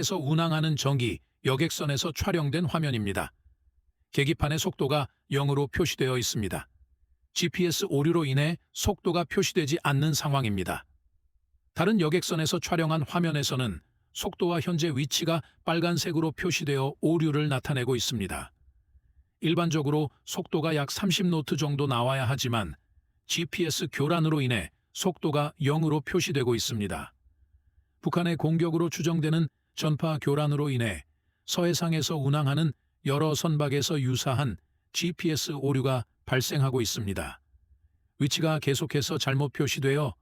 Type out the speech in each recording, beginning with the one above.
에서 운항하는 전기 여객선에서 촬영된 화면입니다. 계기판의 속도가 0으로 표시되어 있습니다. GPS 오류로 인해 속도가 표시되지 않는 상황입니다. 다른 여객선에서 촬영한 화면에서는 속도와 현재 위치가 빨간색으로 표시되어 오류를 나타내고 있습니다. 일반적으로 속도가 약 30노트 정도 나와야 하지만 GPS 교란으로 인해 속도가 0으로 표시되고 있습니다. 북한의 공격으로 추정되는 전파 교란으로 인해 서해상에서 운항하는 여러 선박에서 유사한 GPS 오류가 발생하고 있습니다. 위치가 계속해서 잘못 표시되어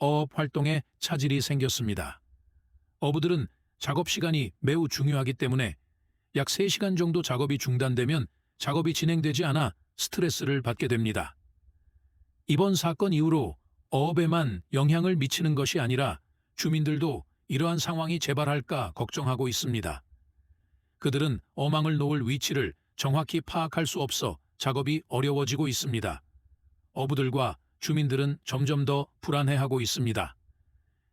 어업 활동에 차질이 생겼습니다. 어부들은 작업 시간이 매우 중요하기 때문에 약 3시간 정도 작업이 중단되면 작업이 진행되지 않아 스트레스를 받게 됩니다. 이번 사건 이후로 어업에만 영향을 미치는 것이 아니라 주민들도 이러한 상황이 재발할까 걱정하고 있습니다. 그들은 어망을 놓을 위치를 정확히 파악할 수 없어 작업이 어려워지고 있습니다. 어부들과 주민들은 점점 더 불안해하고 있습니다.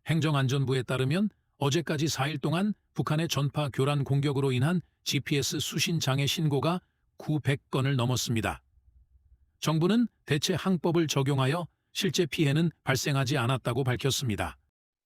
행정안전부에 따르면 어제까지 4일 동안 북한의 전파 교란 공격으로 인한 GPS 수신 장애 신고가 900건을 넘었습니다. 정부는 대체 항법을 적용하여 실제 피해는 발생하지 않았다고 밝혔습니다.